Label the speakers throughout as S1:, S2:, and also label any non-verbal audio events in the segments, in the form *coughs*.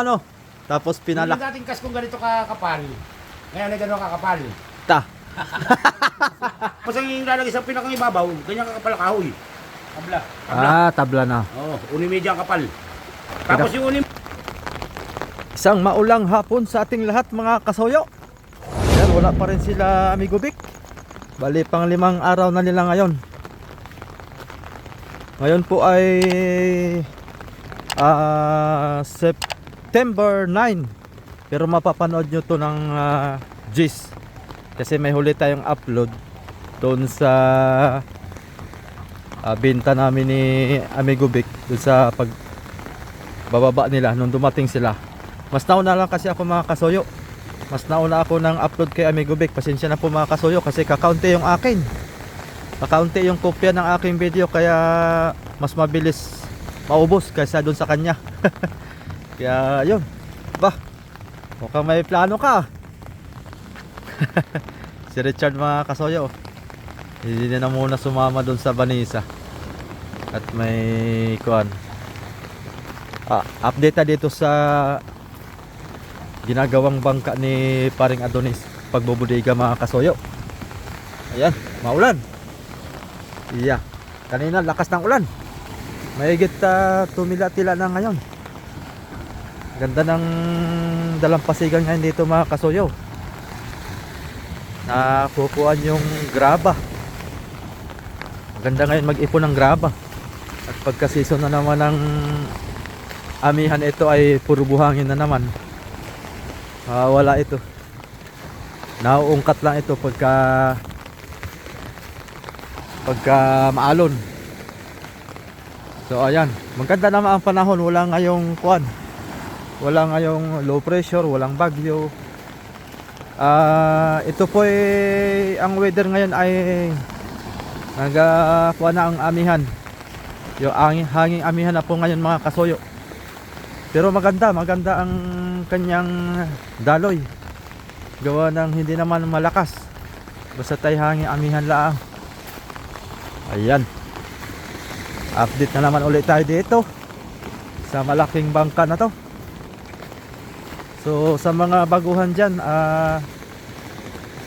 S1: Ano? Tapos
S2: Pinalak. *laughs* Yung dating kaskong ganito kakapal. Ngayon ay gano'n kakapal.
S1: Ta.
S2: Tapos ang lalagay sa pinakang ibabaw, ganyan kakapal kahoy. Kabla. Kabla.
S1: Ah, tabla na.
S2: Oo, unimedya ang kapal. Tapos yung unim...
S1: Isang maulang hapon sa ating lahat mga kasoyo. Yan, wala pa rin sila Amigo Vic. Bali pang limang araw na nila ngayon. Ngayon po ay ah, September 9. Pero mapapanood nyo to ng uh, Gis. Kasi may huli tayong upload doon sa ah, binta namin ni Amigo Vic doon sa pag bababa nila nung dumating sila. Mas nauna lang kasi ako mga kasoyo. Mas nauna ako ng upload kay Amigo Vic. Pasensya na po mga kasoyo kasi kakaunti yung akin. Kakaunti yung kopya ng aking video kaya mas mabilis maubos kaysa doon sa kanya. *laughs* kaya yun. Ba, mukhang may plano ka. *laughs* si Richard mga kasoyo. Hindi na muna sumama doon sa Banisa. At may kuan. Ah, update na dito sa ginagawang bangka ni paring Adonis pagbubudiga mga kasoyo. Ayan, maulan. Iya. Kanina lakas ng ulan. Mahigit uh, tumila-tila na ngayon. Ganda ng dalampasigan ngayon dito mga kasoyo. Nakukuhan yung graba. Maganda ngayon mag-ipon ng graba. At pagka season na naman ng amihan ito ay puro buhangin na naman. Ah, wala ito. Nauungkat lang ito pagka pagka maalon. So ayan, maganda naman ang panahon, wala ngayong kuan. Wala ngayong low pressure, walang bagyo. Ah, ito po ay ang weather ngayon ay nagakuha na ang amihan. Yung hanging, hanging amihan na po ngayon mga kasoyo. Pero maganda, maganda ang kanyang daloy. Gawa ng hindi naman malakas. Basta tayo hangin amihan lang. Ayan. Update na naman ulit tayo dito. Sa malaking bangka na to. So sa mga baguhan dyan, ah,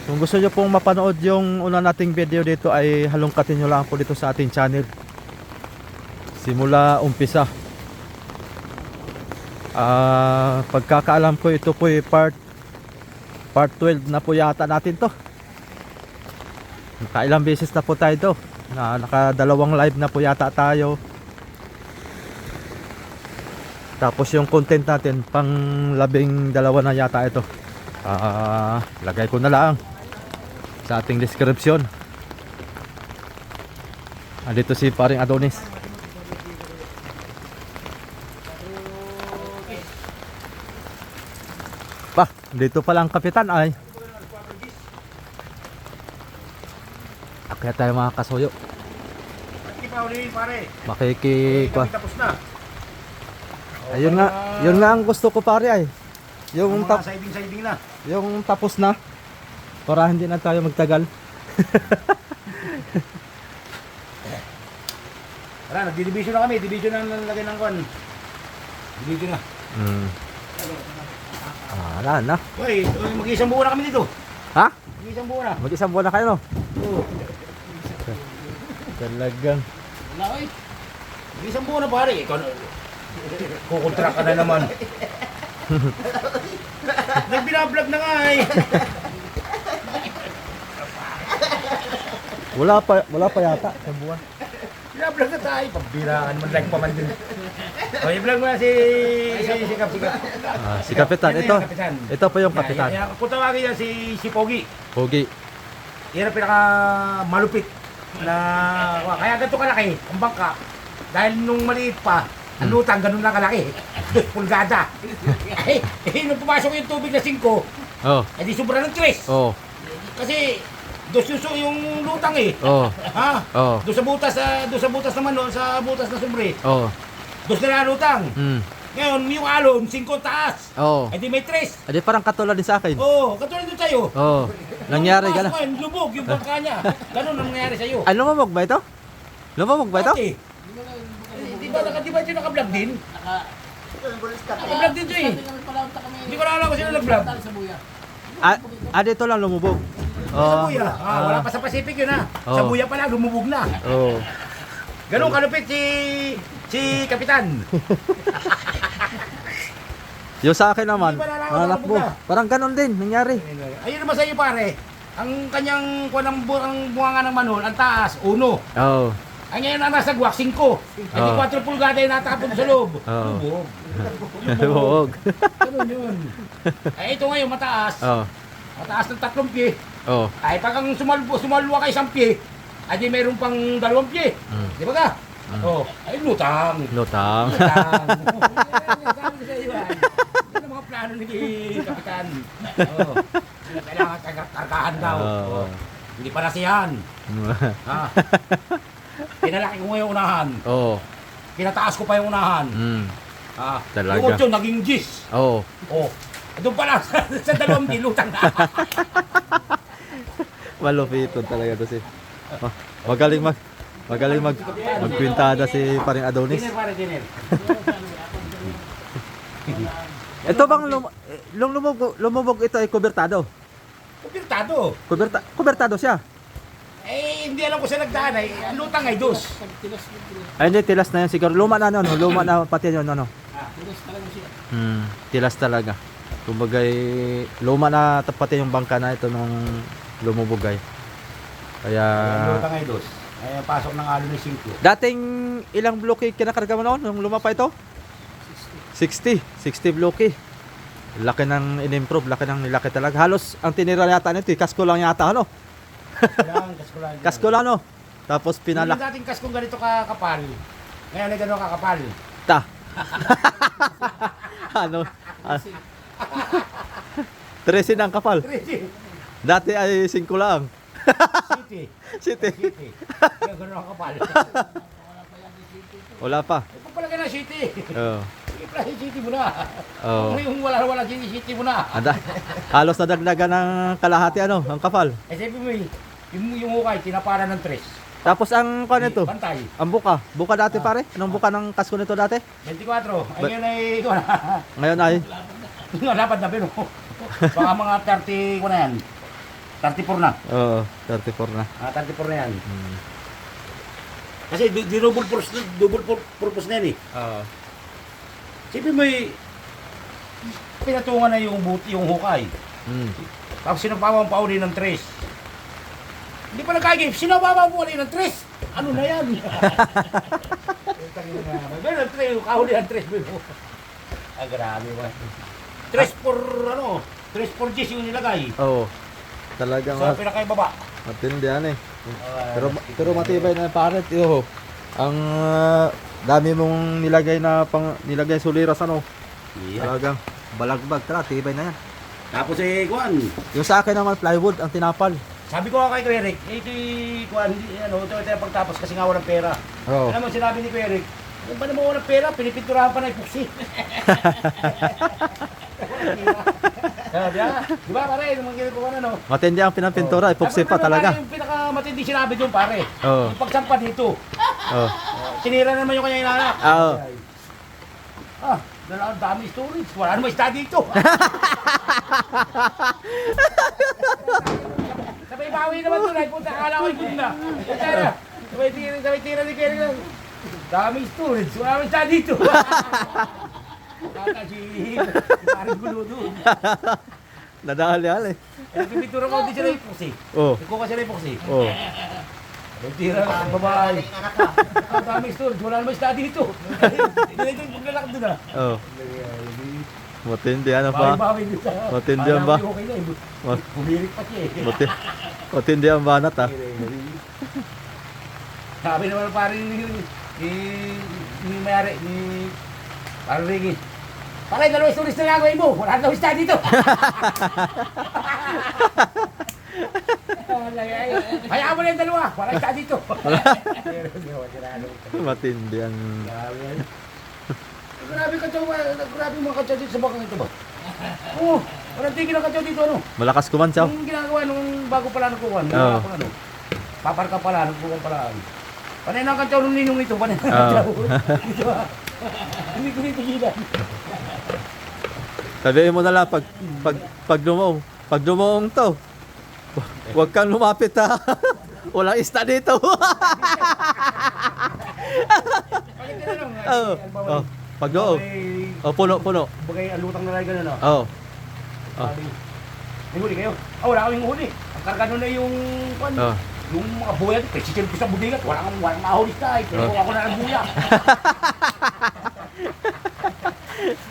S1: kung gusto nyo pong mapanood yung una nating video dito ay halongkatin nyo lang po dito sa ating channel. Simula umpisa. Ah, pagkakaalam ko ito po ay part part 12 na po yata natin to. Nakailang beses na po tayo to. Na, nakadalawang live na po yata tayo. Tapos yung content natin pang labing dalawa na yata ito. Ah, lagay ko na lang sa ating description. Andito si paring Adonis. Pa, dito pa lang kapitan ay. Akyat tayo mga kasuyo.
S2: Ulihin pare.
S1: Makiki...
S2: Kami tapos na.
S1: Ayun nga, yun nga ang gusto ko pare ay. Yung, tap,
S2: mga siding-siding na.
S1: yung tapos na. Para hindi na tayo magtagal. *laughs*
S2: Tara, nagdi-division na kami. Division na nalagay ng kon. Division na.
S1: Hmm. Ah, wala na.
S2: Uy, uy, mag-isang buwan na kami dito.
S1: Ha?
S2: Mag-isang buwan na.
S1: Mag-isang buwan na kayo no?
S2: Oo.
S1: Talagang.
S2: Wala oy. Mag-isang buwan na pare. Ikaw. Kukontra ka na naman. *laughs* Nagbinablog na nga eh.
S1: Wala pa, wala pa yata sa buwan.
S2: Binablog na tayo. Pambiraan man like pa man din. *laughs* O, i-vlog mo na si... si... si Kap, si Kap.
S1: Ah, si Kapitan, ito. Ito po yung kapitan.
S2: Yan, yan. Kung tawagin yan si, si Pogi.
S1: Pogi.
S2: Yan ang pinaka malupit na kaya ganito kalaki ang bangka dahil nung maliit pa ang lutang ganun lang kalaki. *laughs* Pulgada. Eh, eh nung pumasok yung tubig na 5
S1: Oh,
S2: eh di sobra ng 3
S1: oh,
S2: kasi dos yuso yung lutang eh.
S1: Oh, *laughs*
S2: ha?
S1: Oh,
S2: doon sa butas sa doon sa butas naman no, sa butas na sobre
S1: oh.
S2: dos na lutang.
S1: Hmm.
S2: ngayon yung alon 5 taas.
S1: Oh.
S2: eh di may 3
S1: Adi parang katulad din sa akin.
S2: oh katulad doon sa'yo.
S1: Oh. Nangyari
S2: Nung pumasok ngayon, lubog yung bangka niya. Ganun ang nangyari sa'yo.
S1: Ay, lumamog ba ito? Lumamog ba ito?
S2: Dati. Ba, naka, di ba ito naka-vlog din? Din siya eh. Hindi ko na alam kung sino nag-vlog.
S1: Ah, ah dito lang lumubog.
S2: Sa
S1: Oh.
S2: buya. Ah, wala pa sa Pacific yun ha.
S1: Oh.
S2: Sa buya pa lang, lumubog na.
S1: Oh.
S2: Ganun kalupit si si Kapitan. *laughs*
S1: Yung sa akin naman, mga
S2: na
S1: Parang ganun din nangyari.
S2: Ayun naman sa iyo pare. Ang kanyang kuwan ng bu- ang bunga ng manhol, ang taas, uno.
S1: Oh.
S2: Ang ngayon na nasa guwak, 5. Ay di
S1: Oh.
S2: 4 pulgada yung natapon sa loob.
S1: Oh.
S2: Lubog.
S1: Huwag.
S2: Ganun yun. Ay ito ngayon mataas.
S1: oh.
S2: Mataas ng tatlong pie.
S1: Oh.
S2: Ay pag ang sumalbo, sumalwa ka isang pie, ay di mayroon pang dalawang pie.
S1: Mm.
S2: Di ba ka? Oh, ay lutang.
S1: Lutang.
S2: Lutang. Ay. *laughs* Yan ang mga plano ni Kapitan. Oh. Kailangan kargahan daw.
S1: Oo.
S2: Oh. Hindi pa nasihan. Ha? *laughs* Pinalaki ko yung unahan.
S1: oh.
S2: Pinataas ko pa yung unahan.
S1: Mm.
S2: Ha?
S1: Talaga.
S2: Yung otso, naging gis.
S1: Oh.
S2: Oh. Doon pa lang *laughs* sa, sa dalawang dilutang na. *laughs*
S1: Malupito talaga to si. Oh, magaling mag magaling mag magkwintada si paring Adonis.
S2: Dinner pare, dinner. *laughs*
S1: Ito bang lum eh, lum lumubog, lumubog ito ay kubertado.
S2: Kumpirtado.
S1: Kuberta kubertado siya.
S2: Hindi alam ko sa nagdaan ay ang lutang ay dos.
S1: Ay hindi tilas na yan siguro. Luma na ano, no? luma na pati yun ano. Hmm, tilas talaga. Kumbaga luma na pati yung bangka na ito nung lumubog ay. Kaya
S2: Ang lutang ay dos. Ay, pasok ng alo ni 5.
S1: dating ilang bloke kinakarga mo noon nung luma pa ito? 60. 60 bloke. Laki ng in-improve, laki ng nilaki talaga. Halos ang tinira yata nito, eh, kasko lang yata ano.
S2: Kailangan kasko lang.
S1: Kasko lang no. Tapos
S2: Pinalak. Yung dating kaskong ganito kakapal. Ngayon ay gano'n kakapal.
S1: ta. *laughs* ano? Ah. *laughs* 13 *laughs* ang kapal.
S2: Crazy.
S1: Dati ay 5 lang.
S2: City.
S1: City.
S2: City. Ngayon gano'n kakapal.
S1: Wala pa.
S2: Eh, Pagpalagay na city.
S1: Oh.
S2: Sige pala city mo na.
S1: Oh.
S2: Kung yung wala wala city, city mo na.
S1: Anda. Halos nadagdagan ng kalahati ano, ang kapal.
S2: Eh sabi mo eh, yung, yung hukay, tinaparan ng tres.
S1: Tapos ang kano nito,
S2: Bantay.
S1: ang buka. Buka dati pare. Anong buka ng kasko nito dati?
S2: 24. Ay
S1: Ba- *laughs*
S2: ngayon ay.
S1: Ngayon ay
S2: dapat na pero. Baka mga 30 ko na yan. 34 na.
S1: oh, 34 na.
S2: Ah, 34 na yan.
S1: Hmm.
S2: Kasi di, di double purpose, double pur- purpose na yan eh.
S1: Oo.
S2: Sabi mo eh, pinatungan na yung buti yung hukay.
S1: Mm.
S2: Tapos sinapawan pa uli ng tres. Hindi pa nagkagip, sinapawan pa uli ng tres. Ano na yan? *laughs* Pero ang tres, kahuli ang tres. Ah, grabe ba? Tres por ano? Tres por G's yung nilagay.
S1: Oo. Talagang
S2: Sa
S1: mat-
S2: pinakaibaba.
S1: matindihan eh. Pero pero matibay na pare, yo. Ang ah, dami mong nilagay na pang nilagay suliras ano.
S2: Yeah.
S1: Talagang balagbag, tara, tibay na yan.
S2: Tapos eh, Kuan,
S1: Yung sa akin naman plywood ang tinapal.
S2: Sabi ko nga kay Kuya Eric, eh, ito Kuan, ano, ito ito yung pagtapos kasi nga walang pera.
S1: Oo.
S2: Alam mo, sinabi ni Kuya Eric, kung ba naman walang pera, pinipinturahan pa na ipuksi. *laughs* Sabi ah, di ba pare, yung mga ginagawa na no?
S1: Matindi ang pinapintura, epoxy pa
S2: Dapat
S1: talaga.
S2: pare, Yung pinakamatindi sinabi doon pare,
S1: Oo.
S2: yung pagsampa dito,
S1: Oh.
S2: tinira naman yung kanyang inanak.
S1: Oo.
S2: Ah, dala ang dami storage, wala naman isda dito. *laughs* Sabay bawi naman ay punta akala ko yung na. Tara, sabay tira, sabay tira ni Kerry lang. Dami storage, naman isda dito. Si parang gulo doon.
S1: Nadali-ali.
S2: Eh, pipitura ko din sila yung pusi.
S1: Oh.
S2: Nagkuha sila yung pusi.
S1: Oh.
S2: Sabay tira lang, babae. Ang dami storage, wala naman isda dito. Hindi na yung paglalakad doon ah.
S1: Oh. Matindi ano pa? Matindi yan ba?
S2: Bumirik pa siya eh.
S1: Mati matindi ang banat ah.
S2: Sabi naman parang ni, ni, ni Mayari, ni parang Ricky. Pare, dalawang stories na gagawin mo. Wala daw isda dito. *laughs* Hayaan mo na yung dalawa. Wala isda dito. *laughs*
S1: Matindi ang
S2: Grabe ka daw, grabe mga katsaw dito sa bakang ito ba? Oo, walang tigil ang katsaw dito ano.
S1: malakas kumansaw.
S2: Yung ginagawa nung bago pala nagkukuhan,
S1: Oo.
S2: oh. ano, paparka pala, nagkukuhan pala. Panay na ang katsaw nung ninong ito, panay na ang ah. *laughs* *laughs* Hindi ko rin tigilan.
S1: Sabihin mo na lang pag pag pag dumaong, pag dumaong to. Huwag kang lumapit ha. *laughs* Walang ista dito.
S2: Balik ka na lang.
S1: oh, oh, pag doong. Oh, puno, puno.
S2: Bagay, alutang na lang ganun, no?
S1: Oh. Oh.
S2: Sabi, May huli kayo? Ah, wala kaming huli. Ang karga nun na yung, kwan,
S1: Oh.
S2: yung mga buya, presisil ko sa budigat, wala kang walang mahuli ka, eh. Pero
S1: Oh.
S2: ako na ng buya. *laughs*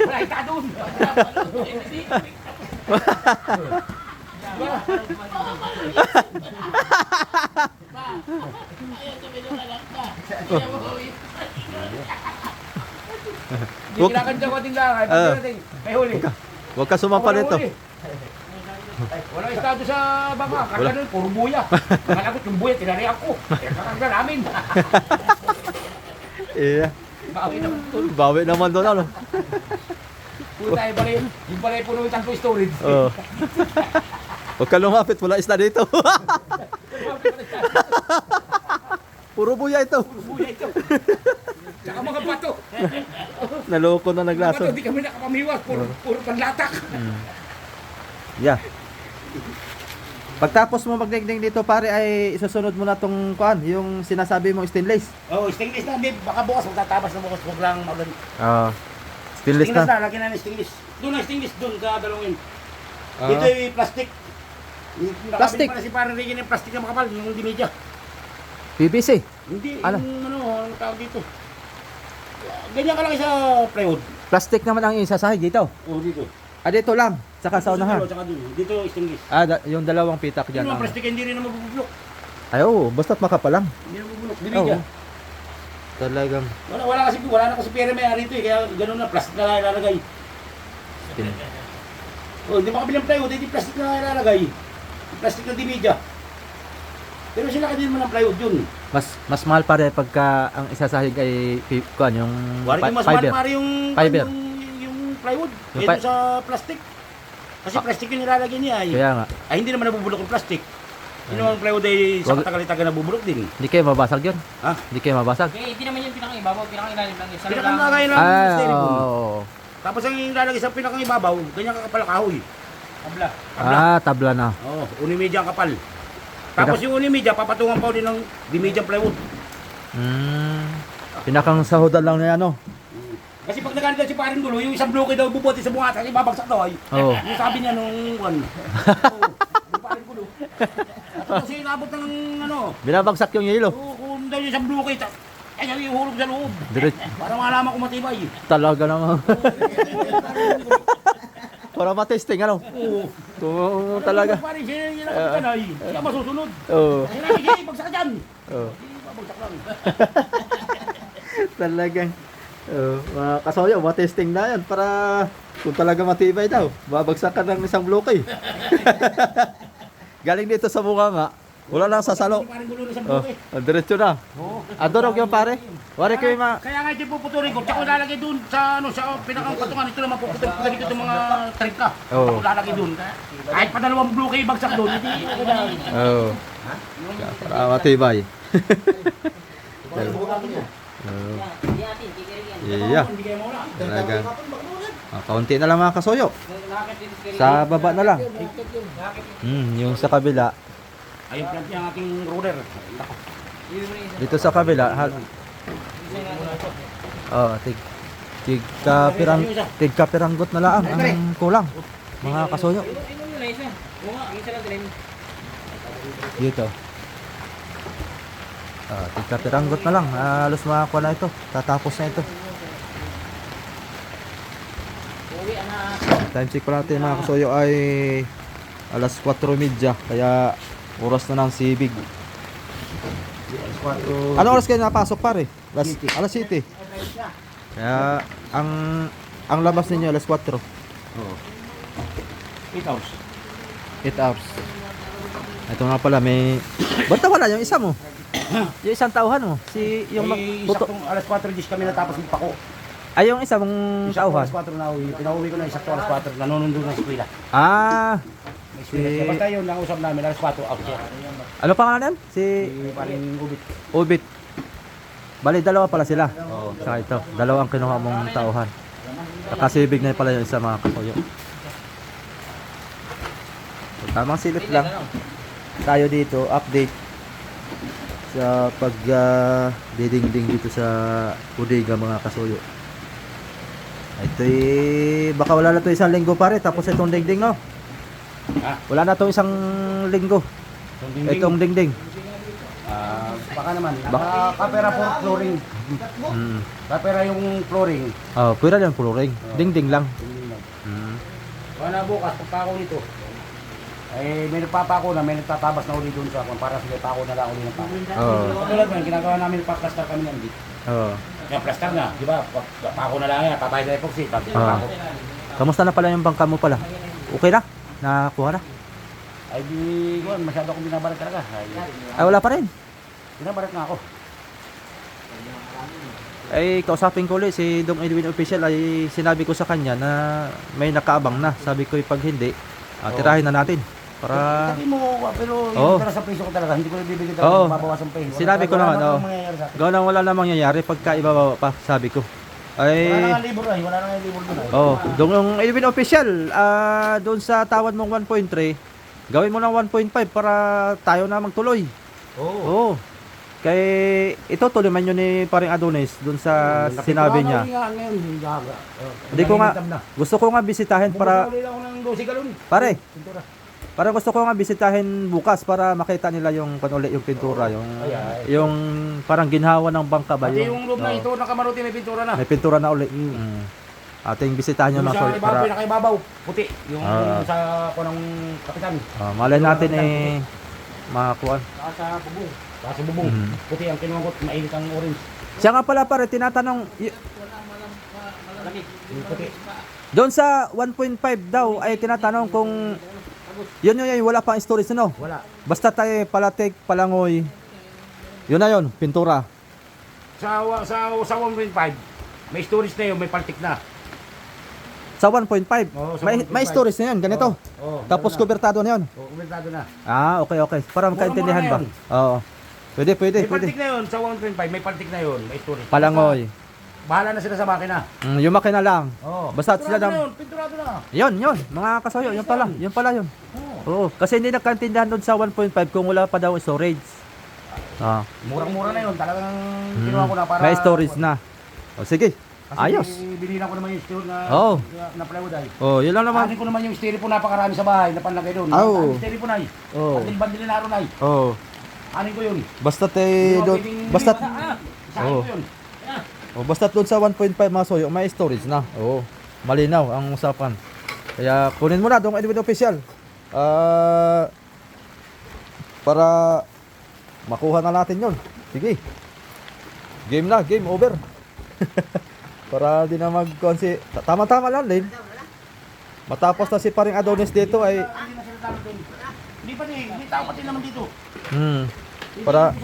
S2: wala kita doon. *laughs* Hindi
S1: Huwag-
S2: kinakanta ko. Ay,
S1: Ah.
S2: pagdating, may huli.
S1: Huwag ka sumampa
S2: Walang
S1: nito.
S2: huli. Ay, Wala estado sa baka.
S1: Wala.
S2: Kaya nun, puro buya. Nakalagot yung buya, tinarihan ko. Kaya kakagda namin. *laughs*
S1: Iya.
S2: Bawi naman ito.
S1: Bawi naman doon ano.
S2: Puro tayo pala yun. Yung pala yung puno yung tanko storage.
S1: Oh. Huwag ka lumapit, wala ista dito. *laughs* Puro buya ito.
S2: Puro buya ito. Tsaka mga bato.
S1: Naloko na naglason.
S2: di kami nakapamiwas. Puro, puro panlatak.
S1: Yeah. Pagtapos mo magdingding dito pare ay isusunod mo na tong kuan, yung sinasabi mong stainless.
S2: Oh, stainless na. May, baka bukas magtatabas na bukas. Huwag lang mag
S1: Ah. stainless
S2: Stainless
S1: na.
S2: na. Lagi na ng stainless. Doon ang stainless. Doon ka dalawin.
S1: Ah.
S2: Dito yung plastic. Nakabili
S1: Plastic?
S2: pala si parang Ricky ng plastic na makapal. Yung dimedya.
S1: PVC.
S2: Hindi,
S1: Ano?
S2: yung ano, ang tawag dito. Ganyan ka lang sa plywood.
S1: Plastic naman ang isasahig dito.
S2: O dito.
S1: Ah, dito lang. Saka sa unahan.
S2: Dito. Dito stainless.
S1: Ah, da- yung dalawang pitak
S2: Yung
S1: dyan. ang-
S2: plastic hindi rin na mabubulok.
S1: Ay, oo. Basta't makapalang.
S2: Hindi na mabubulok.
S1: Oo.
S2: Dimedya.
S1: Talagang.
S2: Wala, wala kasi wala na kasi pera may ari ito eh. Kaya ganun na plastic na ilalagay.
S1: Tin-
S2: O, hindi makabili ng plywood, hindi plastic na ilalagay. Plastic na dimedya. Pero sila ka din naman ng plywood yun.
S1: Mas mas mahal pare pagka ang isasahig ay pi- kuan yung
S2: Wari mas mahal
S1: fiber.
S2: pare yung,
S1: Fiber.
S2: yung, yung plywood.
S1: Yung
S2: Yung
S1: fi-
S2: sa plastic. Kasi
S1: Ah.
S2: plastic yung nilalagay niya eh.
S1: Kaya nga,
S2: Ay hindi naman nabubulok yung plastic. Yun naman ang plywood ay sa
S1: Wag-
S2: katagal-tagal nabubulok din.
S1: hindi kayo mabasag yun.
S2: Ha?
S1: Hindi kayo mabasag.
S3: Eh, hindi naman yung pinakaibabaw, pinakailalim lang. Isa lang.
S2: Pinakangalagay lang
S1: Ah,
S2: ng styrofoam.
S1: oo.
S2: Tapos ang ilalagay sa pinakang ibabaw, ganyan kakapal kahoy.
S3: Kabla.
S2: Kabla.
S1: Ah, tabla na.
S2: Oo, unimedya ang kapal. Tapos yung unimedya, papatungan pa din ng dimedya plywood.
S1: Mm. Pinakang sahudan lang na ano.
S2: Kasi pag naganda si paring dulo, yung isang bloke daw bubuti sa bunga, kasi babagsak daw ay.
S1: Oo.
S2: Yung sabi niya nung one. Yung paring dulo. At kasi inabot ng ano,
S1: Binabagsak yung yelo.
S2: oo, kung daw yung isang bloke, ta- ay yung ihulog sa loob.
S1: Direct
S2: Para malaman kung matibay.
S1: talaga naman. Para matesting ano.
S2: Oo.
S1: Kung talaga.
S2: Yung nakapitan ay, siya masusunod.
S1: Oo.
S2: Sinabi siya, bagsak ka dyan.
S1: Oo.
S2: Hindi, babagsak lang. *laughs*
S1: Talagang. Mga kasoyo, matesting na yan para kung talaga matibay daw, babagsak ka ng isang bloke. *laughs* Galing dito sa bunga nga, wala lang sasalo.
S2: Yung paring dulo na
S1: Oh,
S2: bloke.
S1: diretso na.
S2: Oo.
S1: Adorog yung pare. Wari kayo ma...
S2: Kaya nga ito puputurin ko, tsaka lalagay doon sa ano sa pinakang patungan ito naman puputurin ko dito ng mga trika.
S1: Oo.
S2: Ako lalagay doon. Kahit pa dalawang blue kayo bagsak doon, hindi ako na.
S1: Oh. Para matibay. *laughs* Oh.
S3: Hindi.
S2: Hindi kayo mawala.
S1: Talagang. Ah, kaunti na lang mga kasoyo. Sa baba na lang. Hmm, yung sa kabila.
S2: Ayun plant niya ang ating ruler.
S1: Dito sa kabila, ha, oh, tig tig kapirang tig kapiranggot na lang ang kulang. Mga kasoyo. Dito. Ah, tig kapiranggot na lang. Halos makakuha na ito. Tatapos na ito. Time check pa natin mga kasoyo ay alas 4.30 kaya oras na ng sibig. Ano oras kayo napasok pare? Alas, alas 7. Kaya ang ang labas ninyo alas 4.
S2: Oo. 8 hours.
S1: 8 hours. Ito nga pala may *coughs* Ba't wala yung isa mo? *coughs* yung isang tauhan mo. Si yung mag
S2: Ay,
S1: puto.
S2: saktong alas 4 dis kami natapos yung pako.
S1: Ay yung isa mong
S2: Isang
S1: tauhan.
S2: alas 4 na uwi. Pinauwi ko na isang alas 4. Nanonood doon ng eskwela.
S1: Ah,
S2: May
S1: Si-
S2: siya. Basta yun, nausap namin alas 4 out siya.
S1: ano pangalan? Si
S2: Si paring ubit.
S1: Obit. Bali, dalawa pala sila.
S2: Oo.
S1: Saka ito, dalawa ang kinuha mong tauhan. Nakasibig na pala yung isa mga kasuyo. So, tamang silip lang. Tayo dito, update sa pag ah, didingding dito sa bodega mga kasuyo. Ito eh, baka wala na to isang linggo pare, tapos itong dingding no?
S2: Ha?
S1: Wala na to isang linggo, itong dingding.
S2: Ah, baka naman. Baka kapera for flooring.
S1: Mm.
S2: Kapera yung flooring.
S1: Oh, pwera lang flooring. Dingding lang. Mm.
S2: Baka na bukas, pagka ako nito. Eh, may nagpapako na, may nagtatabas na uli doon sa akin para sige pako na lang uli ng pako.
S1: Oh.
S2: Katulad mo, ginagawa namin pa-plaster kami ng dito.
S1: Oh.
S2: Kaya plaster na, di ba? Pa- Pako na lang yan, pabayad na epoxy, tapos
S1: Ah.
S2: pako.
S1: Kamusta na pala yung bangka mo pala? Okay na? Nakakuha na?
S2: Ay di, kuwan, masyado akong binabarat talaga. Ay,
S1: Ay wala pa rin.
S2: binabarat nga ako.
S1: Ay kausapin ko ulit si Dong Edwin Official ay sinabi ko sa kanya na may nakaabang na. Sabi ko pag hindi, ah,
S2: Oo.
S1: tirahin na natin. Para
S2: Sabi mo, pero
S1: Oo.
S2: yung sa piso ko talaga, hindi ko na bibigyan talaga, babawasan pa eh.
S1: Sinabi ko naman, oo.
S2: mangyayari
S1: nang wala namang nangyayari pagka ibababa pa, sabi ko.
S2: Wala na
S1: Ay,
S2: nga libur ay, wala na nga libur doon ay.
S1: oh, Dong Edwin Official, ah doon sa tawad mong 1.3, gawin mo ng 1.5 para tayo na magtuloy.
S2: Oo.
S1: Oo. Kay ito tuloy man yun ni paring Adonis doon sa sinabi niya. Hindi ko nga- Gusto ko nga bisitahin para
S2: Para... ako ng 12 galon.
S1: pare,
S2: Pintura.
S1: Para gusto ko nga bisitahin bukas para makita nila yung panuli yung pintura, yung
S2: Ay, ay.
S1: yung parang ginhawa ng bangka ba
S2: Pati yung loob na
S1: Oo.
S2: ito, nakamaruti may pintura na.
S1: May pintura na uli. Mm. Ating bisitahin yung
S2: Yung
S1: mga
S2: sa ibabaw,
S1: para
S2: pinakaibabaw, puti. Yung
S1: Ah.
S2: sa ako ng kapitan.
S1: ah, malay natin eh makakuha.
S2: Saka sa bubong. Saka sa bubong.
S1: Mhm.
S2: Puti ang kinuha mainit ang orange.
S1: Siya nga pala pare tinatanong y-
S2: Yung puti.
S1: doon sa 1.5 daw ay tinatanong kung yun yun, yun wala pang storage no.
S2: Wala.
S1: Basta tayo palatik, palangoy. Yun na yun, pintura.
S2: Sa, wa- sa, sa 1.5, may storage na yun, may paltik na.
S1: Sa 1.5,
S2: Oo, sa
S1: may,
S2: 1.5.
S1: may storage na yun, ganito.
S2: Oo.
S1: Tapos kubertado na yun.
S2: Oh, kumentado na.
S1: Ah, okay, okay. Para magkaintindihan ba?
S2: Mura-mura
S1: Oo. Pwede, pwede,
S2: May
S1: pwede.
S2: paltik na yun, sa 1.5, may paltik na yun, may storage.
S1: Palangoy.
S2: Bahala na sila sa makina.
S1: Mm, yung makina lang.
S2: Oo.
S1: Basta sila
S2: Pinturado na yun, pinturado na.
S1: Yun, yun. Mga kasoyo, yun pala. Yun pala yun.
S2: Oo.
S1: Oo. Kasi hindi nagkaintindihan doon sa 1.5 kung wala pa daw storage. Ah.
S2: Murang-mura na yun, talagang
S1: Mm,
S2: kinuha ko na para...
S1: May storage na. O sige.
S2: Kasi
S1: Ayos.
S2: binilan ko naman yung steel na,
S1: Oo.
S2: na, na plywood ay.
S1: Oh, yun lang naman.
S2: Anin ko naman yung po napakarami sa bahay na panlagay doon.
S1: Oo.
S2: Ang na ay.
S1: Oh.
S2: Ang bandilin na ron ay.
S1: Oh.
S2: Anin ko yun.
S1: Basta te
S2: Hindi ko
S1: doon,
S2: pwedeng-
S1: basta
S2: Ah, Sa akin
S1: Oo.
S2: ko yun.
S1: Oh, basta doon sa 1.5 mga soyo, may storage na. Oo. Malinaw ang usapan. Kaya kunin mo na doon Edwin official. Ah para makuha na natin 'yon. Sige. Game na, game over. *laughs* para di na mag si tama-tama lang din. Matapos na si paring Adonis dito ay
S2: Hindi pa din, hindi tao pati naman dito.
S1: hmm, Para-.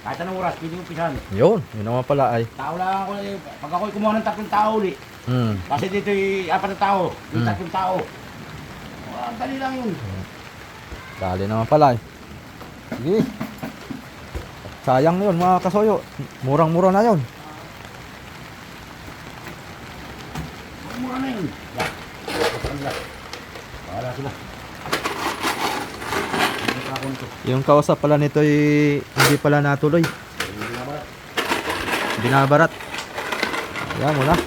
S2: Kahit anong oras, pwede umpisahan.
S1: yun, yun naman pala ay.
S2: Tao lang ako eh. Pag ako'y kumuha ng tatlong tao uli.
S1: Hmm.
S2: Kasi dito yung apat na tao. Yung
S1: Mm.
S2: tatlong tao. Ah, dali lang yun.
S1: Dali naman pala eh. Sige. Sayang yun mga kasoyo. Murang-mura na yun.
S2: Mura na yun. Yan. Yan. Wala sila. Hindi pa ako nito.
S1: Yung kausap pala nito ay hindi pala natuloy.
S2: Ba?
S1: Binabarat. Yan mo na.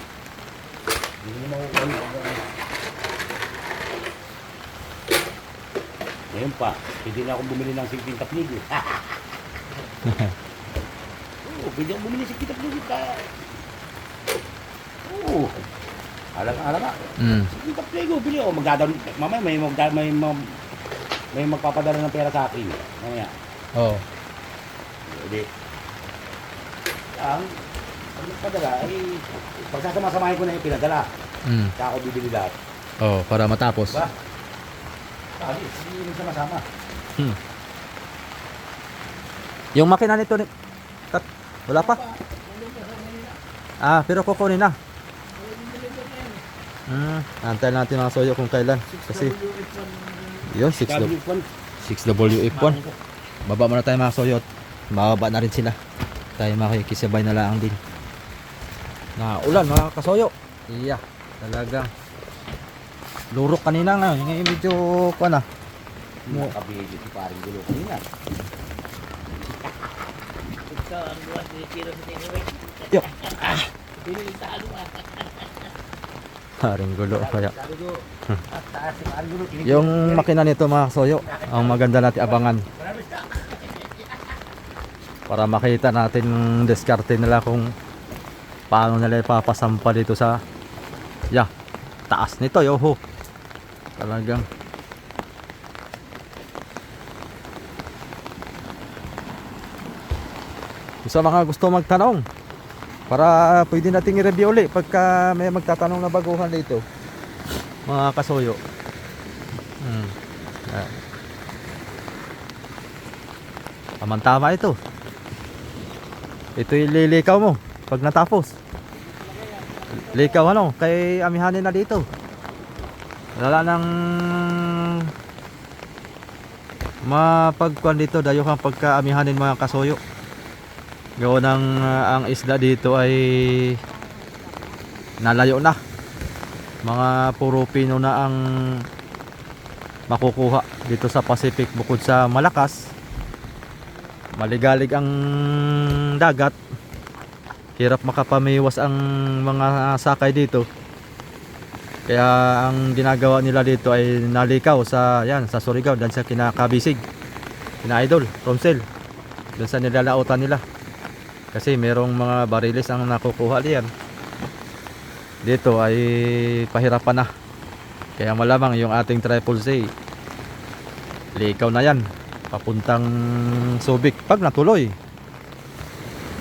S2: Ngayon pa, hindi na akong bumili ng 15 tapligo. *laughs* Oo, pwede akong bumili ng 15 tapligo ka. Oo. Alam alam nga.
S1: Mm.
S2: 15 tapligo, bili ako. Magdadal, mamaya may, magda, may, may, may magpapadala ng pera sa akin. Mamaya.
S1: Oh.
S2: Hindi. Ang, pag nagpadala, ay, pagsasama-samahin ko na yung pinadala.
S1: Mm.
S2: Kaya ako bibili lahat.
S1: Oh, para matapos.
S2: Ba? Sabi, hindi yung sama-sama.
S1: Hmm. Yung makina nito ni Tat, wala pa. Ah, pero kukunin na. Hmm, antayin natin mga soyo kung kailan. Kasi yun, 6
S2: Sabi yung
S1: 6WF1. Baba muna tayo mga soyot. Bababa na rin sila. tayo makikisabay na lang din na ulan mga kasoyo iya talaga lurok kanina nga ngayon medyo kuha na mo
S2: Kabili si paring gulo kanina.
S3: Ikaw ang buwan ni sa tinuro.
S1: Yo.
S3: Ano ah. *laughs*
S1: haring gulo kaya. Yung makina nito mga kasoyo ang maganda natin abangan. Para makita natin diskarte nila kung paano nila ipapasampa dito sa yeah, taas nito yoho. Talagang. Sa mga gusto magtanong para pwede nating i-review ulit pagka may magtatanong na baguhan dito mga kasuyo hmm. Ah. Tama-tama ito. Ito yung mo pag natapos. Likaw ano, kay amihanin na dito. Wala nang mapagkuan dito dayo kang pagka amihanin mga kasuyo. Gawa ng ah, ang isda dito ay nalayo na. Mga puro pino na ang makukuha dito sa Pacific bukod sa malakas. Maligalig ang dagat. Hirap makapamiwas ang mga sakay dito. Kaya ang ginagawa nila dito ay nalikaw sa yan sa Surigao dan sa kinakabisig. Kina idol Romsel. Dun sa nilalautan nila kasi merong mga bariles ang nakukuha diyan. Dito ay pahirapan na. Kaya malamang yung ating triple C likaw na yan papuntang Subic pag natuloy.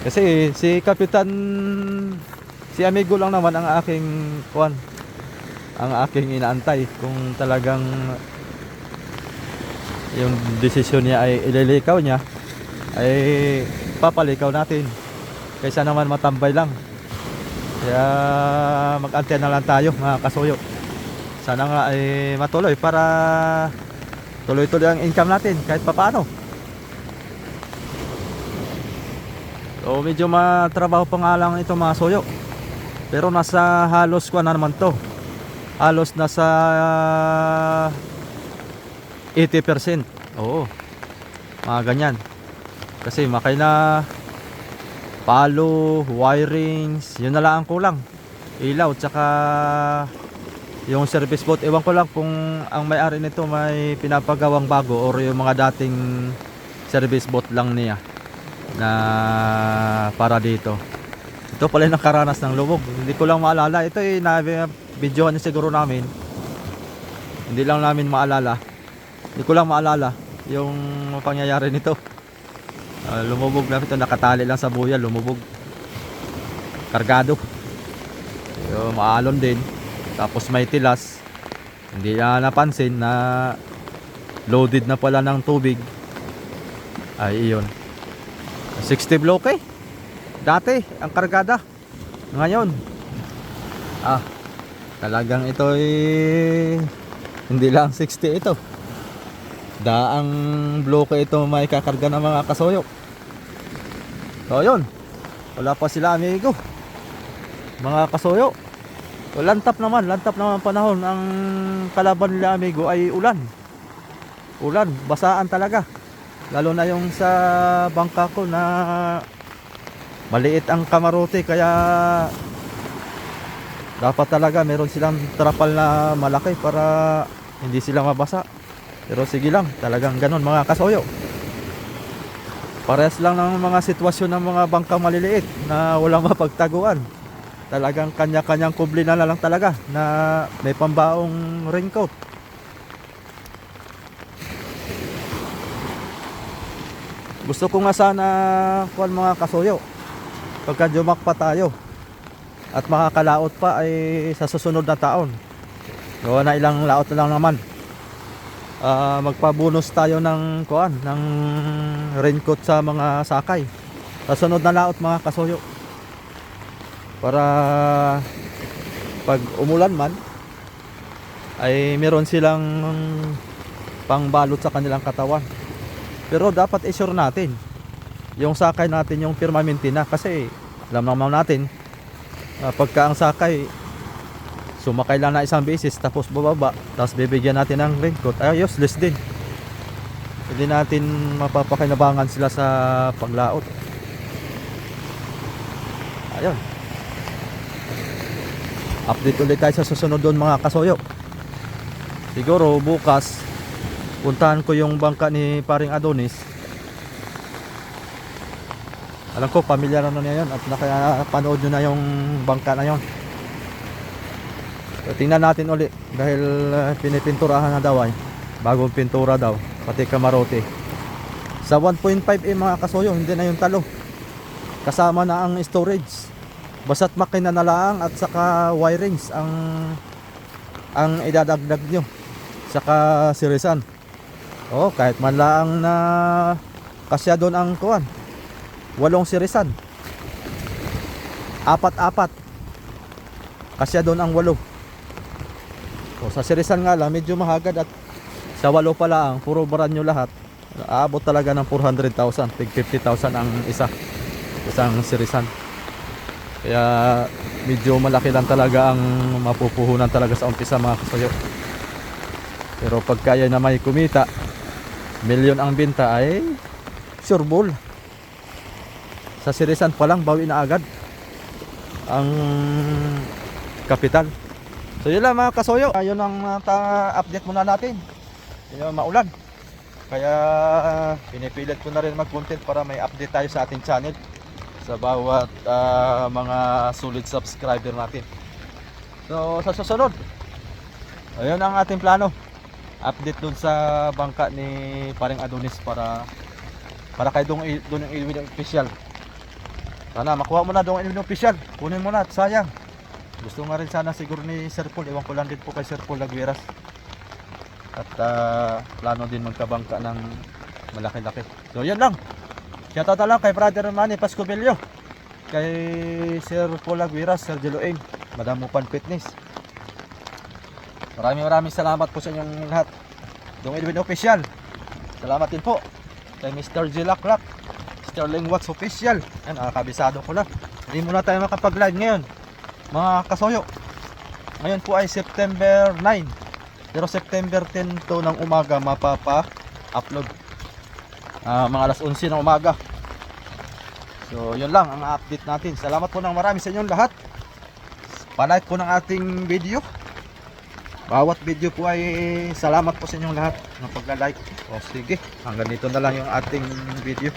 S1: Kasi si Kapitan si Amigo lang naman ang aking kuan ang aking inaantay kung talagang yung desisyon niya ay ililikaw niya ay papalikaw natin kaysa naman matambay lang kaya mag-antay na lang tayo mga kasuyo sana nga ay matuloy para tuloy-tuloy ang income natin kahit papaano. So medyo matrabaho pa nga lang ito mga soyo. Pero nasa halos ko na naman to. Halos nasa 80%. Oo. Mga ganyan. Kasi makay na palo, wirings, yun na lang ang kulang. Ilaw, tsaka yung service boat. Ewan ko lang kung ang may-ari nito may pinapagawang bago or yung mga dating service boat lang niya na para dito. Ito pala yung nakaranas ng lubog. Hindi ko lang maalala. Ito ay na videohan niya siguro namin. Hindi lang namin maalala. Hindi ko lang maalala yung pangyayari nito Ah, lumubog na ito nakatali lang sa buya lumubog kargado yung maalon din tapos may tilas. Hindi na napansin na loaded na pala ng tubig. Ay iyon. 60 bloke. Dati ang kargada. Ngayon. Ah. Talagang ito eh, hindi lang 60 ito. Daang bloke ito may kakarga ng mga kasoyo. So yun. Wala pa sila amigo. Mga kasoyo. So, lantap naman, lantap naman panahon. Ang kalaban nila amigo ay ulan. Ulan, basaan talaga. Lalo na yung sa bangka ko na maliit ang kamarote kaya dapat talaga meron silang trapal na malaki para hindi sila mabasa. Pero sige lang, talagang ganon mga kasoyo. Parehas lang ng mga sitwasyon ng mga bangka maliliit na walang *laughs* mapagtaguan. Talagang kanya-kanyang kubli na lang talaga na may pambaong raincoat. Gusto ko nga sana kuan mga kasuyo pagka pa tayo at makakalaot pa ay sa susunod na taon. Gawa na ilang laot na lang naman Ah, magpabonus tayo ng kuan ng raincoat sa mga sakay. Sa sunod na laot mga kasuyo para pag umulan man ay meron silang pangbalot sa kanilang katawan. Pero dapat i-sure natin yung sakay natin yung permanente kasi alam naman natin ah, pagka ang sakay sumakay lang na isang beses tapos bababa. Tapos bibigyan natin ng raincoat. Ay useless din. Hindi natin mapapakinabangan sila sa paglaot. Ayun. Update ulit tayo sa susunod doon mga kasoyo. Siguro bukas puntahan ko yung bangka ni paring Adonis. Alam ko pamilyar na niya yun at nakapanood nyo na yung bangka na yon so, tingnan natin uli dahil uh, pinipinturahan na daw ay. Bagong pintura daw pati kamarote. Sa 1.5 eh mga kasoyo hindi na yung talo. Kasama na ang storage. Basta't makina na lang at saka wirings ang ang idadagdag nyo. Saka sirisan oh kahit man lang na kasya doon ang kuwan. Walong sirisan apat apat kasya doon ang walo o sa sirisan nga lang medyo mahagad at sa walo pa lang puro baran nyo lahat. Aabot talaga ng 400,000 tig 50,000 ang isa isang sirisan kaya medyo malaki lang talaga ang mapupuhunan talaga sa umpisa mga kasayo. Pero pag kaya na may kumita milyon ang binta ay sure ball sa sirisan pa lang bawi na agad ang kapital so yun lang mga kasoyo. Ayun ang uh, update muna natin. Yun maulan. Kaya pinipilit ko na rin mag content para may update tayo sa ating channel. Sa bawat uh, mga solid subscriber natin. So sa susunod. Ayun ang ating plano. Update dun sa bangka ni paring Adonis para para kay dong doon yung Ilwin official. Sana makuha mo na dong Ilwin official. Kunin mo na sayang gusto nga rin sana siguro ni Sir Paul iwan ko lang din po kay Sir Paul Lagweras at ah, plano din magkabangka ng malaki-laki so yan lang shoutout lang kay Brother Manny Pascobilio kay Sir Paul Lagweras Sir Jeloeng Madam Mupan Fitness Maraming maraming salamat po sa inyong lahat. Dong Edwin Official. Salamat din po kay Mr. G Laklak. Sterling Watts Official. Yan, nakakabisado ko na. Hindi muna tayo makapag-live ngayon. Mga kasoyo. Ngayon po ay September 9. Pero September 10 to ng umaga mapapa-upload. Ah, mga alas 11 ng umaga. So, yun lang ang update natin. Salamat po ng marami sa inyong lahat. Palike po ng ating video. Bawat video po ay salamat po sa inyong lahat ng pagla-like. O sige, hanggang dito na lang yung ating video.